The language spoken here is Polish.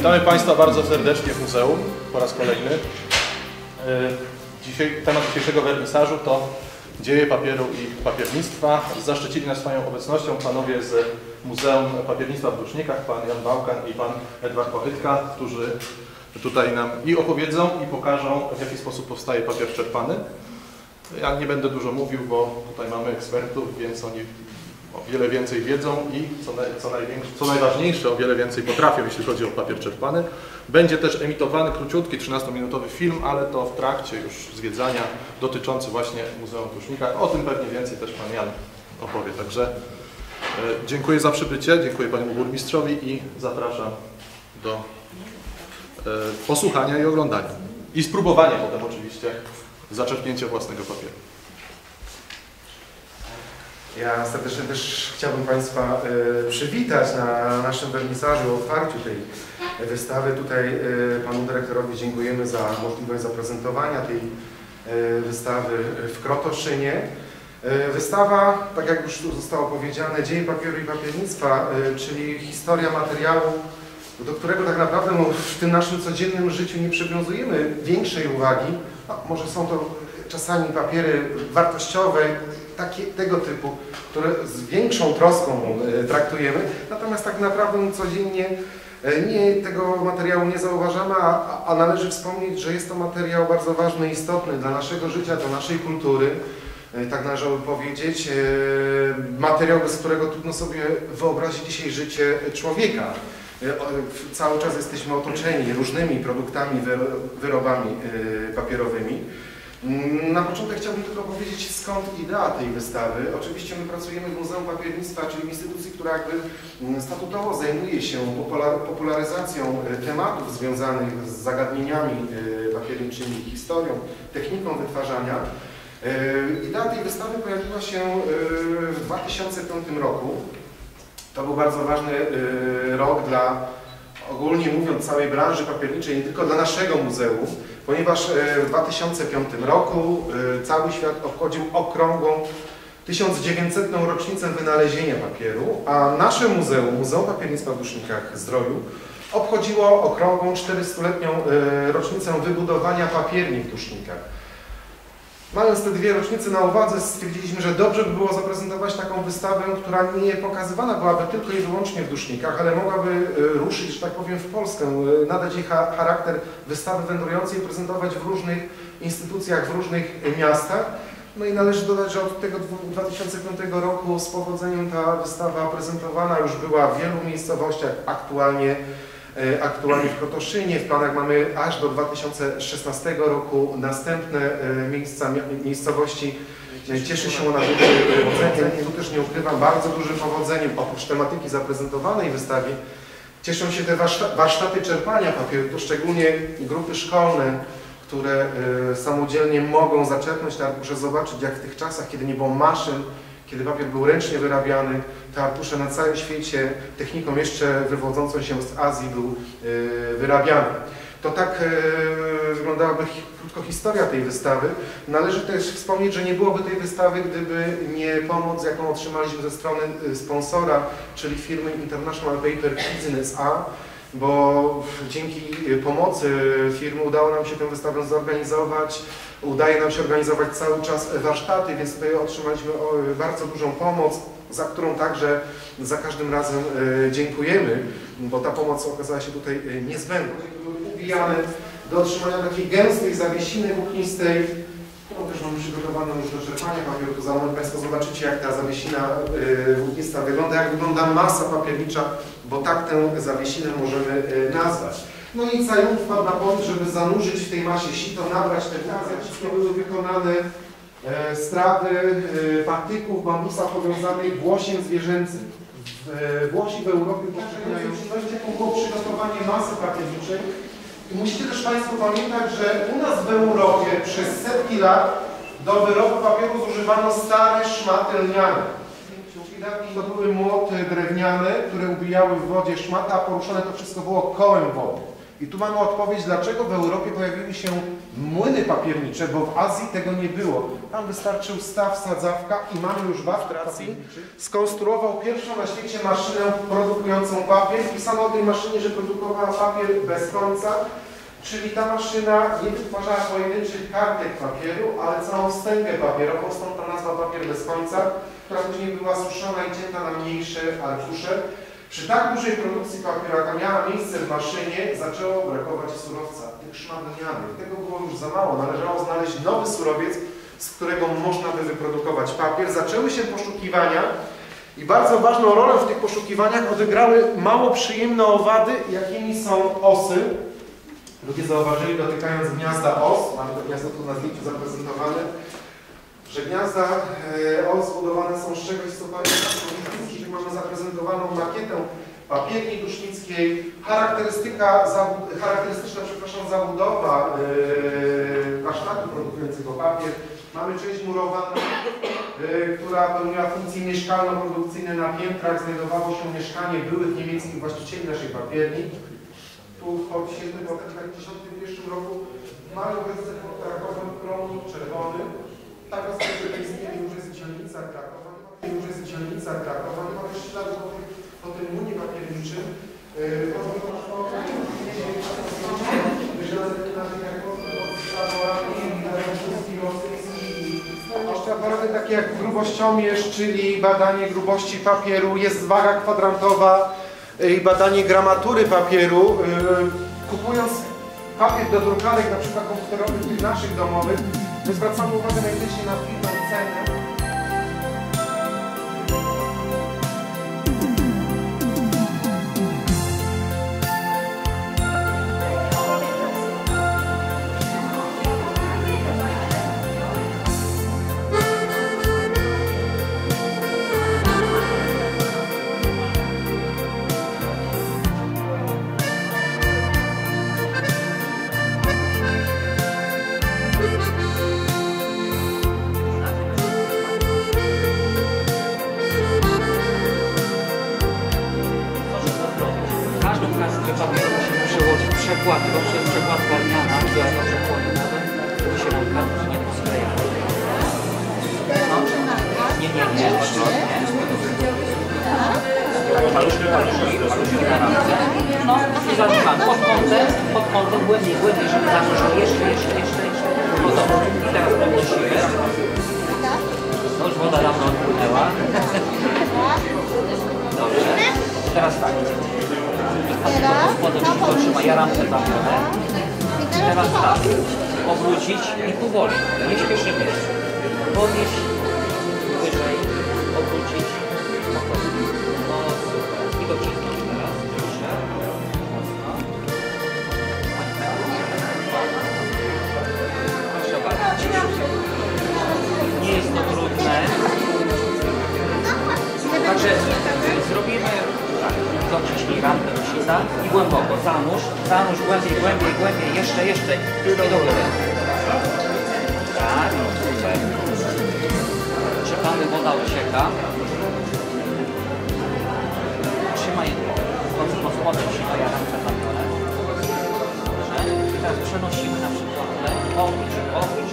Witamy Państwa bardzo serdecznie w muzeum po raz kolejny. E, Dzisiaj, temat dzisiejszego wernisażu to dzieje papieru i papiernictwa. Zaszczycili nas swoją obecnością panowie z Muzeum Papiernictwa w Dusznikach, pan Jan Bałkan i pan Edward Pochytka, którzy tutaj nam i opowiedzą i pokażą w jaki sposób powstaje papier czerpany. Ja nie będę dużo mówił, bo tutaj mamy ekspertów, więc oni o wiele więcej wiedzą i co, co, co najważniejsze, o wiele więcej potrafią, jeśli chodzi o papier czerpany. Będzie też emitowany króciutki, 13-minutowy film, ale to w trakcie już zwiedzania dotyczący właśnie Muzeum Tusznika. O tym pewnie więcej też Pan Jan opowie. Także e, dziękuję za przybycie, dziękuję Panu Burmistrzowi i zapraszam do e, posłuchania i oglądania. I spróbowania potem oczywiście zaczerpnięcia własnego papieru. Ja serdecznie też chciałbym Państwa e, przywitać na naszym wernisażu, otwarciu tej wystawy. Tutaj e, Panu Dyrektorowi dziękujemy za możliwość zaprezentowania tej e, wystawy w Krotoszynie. Wystawa, tak jak już tu zostało powiedziane, Dzieje papieru i papiernictwa, czyli historia materiału, do którego tak naprawdę no, w tym naszym codziennym życiu nie przywiązujemy większej uwagi. No, może są to czasami papiery wartościowe, takie, tego typu, które z większą troską e, traktujemy, natomiast tak naprawdę no, codziennie e, nie, tego materiału nie zauważamy, a, a należy wspomnieć, że jest to materiał bardzo ważny istotny dla naszego życia, dla naszej kultury. E, Tak należałoby powiedzieć. Materiał, bez którego trudno sobie wyobrazić dzisiaj życie człowieka. Cały czas jesteśmy otoczeni różnymi produktami, wyro- wyrobami papierowymi. Mm, Na początek chciałbym tylko powiedzieć, skąd idea tej wystawy. Oczywiście my pracujemy w Muzeum Papiernictwa, czyli w instytucji, która jakby mm, statutowo zajmuje się popular- popularyzacją e, tematów związanych z zagadnieniami e, papierniczymi, historią, techniką wytwarzania. E, Idea tej wystawy pojawiła się w 2005 roku. To był bardzo ważny rok dla, ogólnie mówiąc, całej branży papierniczej, nie tylko dla naszego muzeum, ponieważ e, w 2005 roku e, cały świat obchodził okrągłą 1900. rocznicę wynalezienia papieru, a nasze muzeum, Muzeum Papiernictwa w Dusznikach Zdroju, obchodziło okrągłą 400-letnią e, rocznicę wybudowania papierni w Dusznikach. Mając te dwie rocznice na uwadze, stwierdziliśmy, że dobrze by było zaprezentować taką wystawę, która nie pokazywana byłaby tylko i wyłącznie w Dusznikach, ale mogłaby e, ruszyć, że tak powiem, w Polskę, e, nadać jej cha- charakter wystawy wędrującej prezentować w różnych instytucjach, w różnych miastach. No i należy dodać, że od tego dwu- 2005 roku z powodzeniem ta wystawa prezentowana już była w wielu miejscowościach, aktualnie aktualnie w Krotoszynie. W planach mamy aż do 2016 roku następne e, miejsca, miejscowości. E, Cieszy się ona dużym powodzeniem. Tu też nie ukrywam, bardzo dużym powodzeniem, oprócz tematyki zaprezentowanej w wystawie. Cieszą się te warszta- warsztaty czerpania papieru, to szczególnie grupy szkolne, które e, samodzielnie mogą zaczerpnąć te arkusze, zobaczyć jak w tych czasach, kiedy nie było maszyn, kiedy papier był ręcznie wyrabiany, te arkusze na całym świecie techniką jeszcze wywodzącą się z Azji był e, wyrabiany. To tak e, wyglądałaby krótko historia tej wystawy. Należy też wspomnieć, że nie byłoby tej wystawy, gdyby nie pomoc, jaką otrzymaliśmy ze strony e, sponsora, czyli firmy International Paper Business A, bo dzięki pomocy firmy udało nam się tę wystawę zorganizować. Udaje nam się organizować cały czas warsztaty, więc tutaj otrzymaliśmy bardzo dużą pomoc, za którą także za każdym razem e, dziękujemy, bo ta pomoc okazała się tutaj e, niezbędna. Były ubijane do otrzymania takiej gęstej zawiesiny włóknistej, którą też mamy przygotowaną już do czerpania papieru. Tu za moment Państwo zobaczycie, jak ta zawiesina e, włóknista wygląda, jak wygląda masa papiernicza, bo tak tę zawiesinę możemy e, nazwać. No i Cajon wpadł na pomysł, żeby zanurzyć w tej masie sito, nabrać te gazy. Wszystko były wykonane e, strawy e, patyków bambusa powiązanych włosiem zwierzęcym. Włosi w Europie popełniają jaką było przygotowanie masy papierniczej. I musicie też Państwo pamiętać, że u nas w Europie przez setki lat do wyrobu papieru zużywano stare szmaty lniane. Czyli dawniej to były młoty drewniane, które ubijały w wodzie szmata, a poruszane to wszystko było kołem wody. I tu mamy odpowiedź, dlaczego w Europie pojawiły się młyny papiernicze, bo w Azji tego nie było. Tam wystarczył staw, sadzawka i mamy już w Austracji skonstruował pierwszą na świecie maszynę produkującą papier. Pisano o tej maszynie, że produkowała papier bez końca, czyli ta maszyna nie wytwarzała pojedynczych kartek papieru, ale całą wstęgę papierową, stąd ta nazwa papier bez końca, która później była suszona i cięta na mniejsze arkusze. Przy tak dużej produkcji papieru, jaka miała miejsce w maszynie, zaczęło brakować surowca, tych szmagnianych. Tego było już za mało. Należało znaleźć nowy surowiec, z którego można by wyprodukować papier. Zaczęły się poszukiwania i bardzo ważną rolę w tych poszukiwaniach odegrały mało przyjemne owady, jakimi są osy. Ludzie zauważyli, dotykając gniazda os, mamy to gniazdo tu na zdjęciu zaprezentowane, że gniazda e, os zbudowane są z czegoś, co czyli mamy zaprezentowaną makietę papierni dusznickiej, charakterystyka, charakterystyczna, przepraszam, zabudowa yy, warsztatu produkującego papier. Mamy część murowaną, yy, która pełniła funkcje mieszkalno-produkcyjne. Na piętrach znajdowało się mieszkanie byłych niemieckich właścicieli naszej papierni. Tu w świętym w 1951 roku mamy obecnie pod Krakowem promnik czerwony. Tak rozpoczęła istnieje już jest dzielnica Krakowa. Już jest dzielnica Krakowa. Nie ma też śladu po tym, po tym munie papierniczym. Yy, aparaty takie jak grubościomierz, czyli badanie grubości papieru, jest waga kwadrantowa yy, i badanie gramatury papieru. Yy, Kupując papier do drukarek, na przykład komputerowych, tych naszych domowych, my zwracamy uwagę najczęściej na chwilną cenę. Papieru musimy przełożyć przekładką przez przekładkę Armiana, która to przekłada nawet, żeby się nam kartki nie posklejały. No. Nie, nie, nie, odwrotnie. Paluszki, paluszki, paluszki na. No i zaczynamy pod kątem, pod kątem głębiej, głębiej, żeby zacząć jeszcze, jeszcze, jeszcze, jeszcze. No to i teraz podnosimy. Ja ramkę zamknę. Teraz tak. Obrócić i powoli. Nie śpieszymy. Podnieść wyżej. Obrócić. Spokojnie. No super. I docisnąć zanurz, głębiej, głębiej, głębiej, jeszcze, jeszcze i do góry. Tak, super. Czekamy, woda ucieka. Trzymaj pod, pod spodem ja rampę zabiorę. Dobrze. I teraz przenosimy na przykład tle. Obróć, obróć